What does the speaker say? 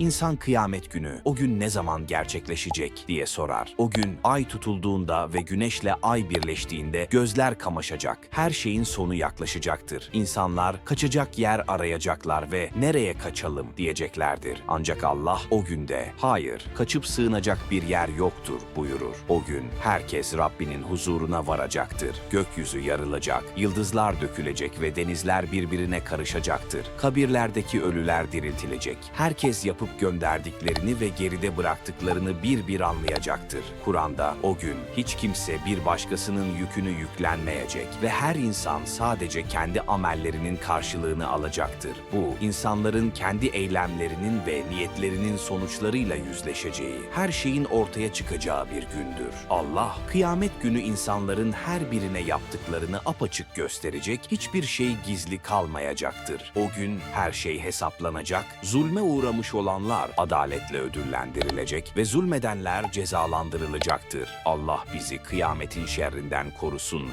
İnsan kıyamet günü o gün ne zaman gerçekleşecek diye sorar. O gün ay tutulduğunda ve güneşle ay birleştiğinde gözler kamaşacak. Her şeyin sonu yaklaşacaktır. İnsanlar kaçacak yer arayacaklar ve nereye kaçalım diyeceklerdir. Ancak Allah o günde hayır kaçıp sığınacak bir yer yoktur buyurur. O gün herkes Rabbinin huzuruna varacaktır. Gökyüzü yarılacak, yıldızlar dökülecek ve denizler birbirine karışacaktır. Kabirlerdeki ölüler diriltilecek. Herkes yapıp gönderdiklerini ve geride bıraktıklarını bir bir anlayacaktır. Kur'an'da o gün hiç kimse bir başkasının yükünü yüklenmeyecek ve her insan sadece kendi amellerinin karşılığını alacaktır. Bu insanların kendi eylemlerinin ve niyetlerinin sonuçlarıyla yüzleşeceği, her şeyin ortaya çıkacağı bir gündür. Allah kıyamet günü insanların her birine yaptıklarını apaçık gösterecek, hiçbir şey gizli kalmayacaktır. O gün her şey hesaplanacak, zulme uğramış olanlar adaletle ödüllendirilecek ve zulmedenler cezalandırılacaktır. Allah bizi kıyametin şerrinden korusun